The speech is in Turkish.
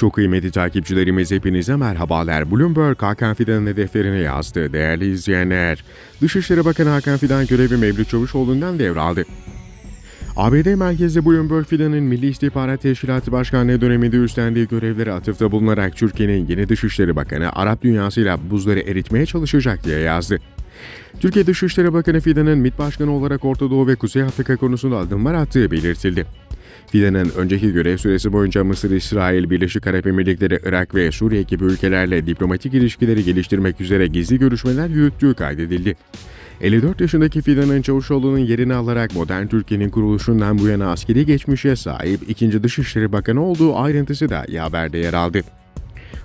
Çok kıymetli takipçilerimiz hepinize merhabalar. Bloomberg Hakan Fidan'ın hedeflerini yazdı. Değerli izleyenler, Dışişleri Bakanı Hakan Fidan görevi Mevlüt Çavuşoğlu'ndan devraldı. ABD merkezli Bloomberg Fidan'ın Milli İstihbarat Teşkilatı Başkanlığı döneminde üstlendiği görevlere atıfta bulunarak Türkiye'nin yeni Dışişleri Bakanı Arap dünyasıyla buzları eritmeye çalışacak diye yazdı. Türkiye Dışişleri Bakanı Fidan'ın MİT Başkanı olarak Orta Doğu ve Kuzey Afrika konusunda adımlar attığı belirtildi. Fidan'ın önceki görev süresi boyunca Mısır, İsrail, Birleşik Arap Emirlikleri, Irak ve Suriye gibi ülkelerle diplomatik ilişkileri geliştirmek üzere gizli görüşmeler yürüttüğü kaydedildi. 54 yaşındaki Fidan'ın Çavuşoğlu'nun yerini alarak modern Türkiye'nin kuruluşundan bu yana askeri geçmişe sahip ikinci Dışişleri Bakanı olduğu ayrıntısı da haberde yer aldı.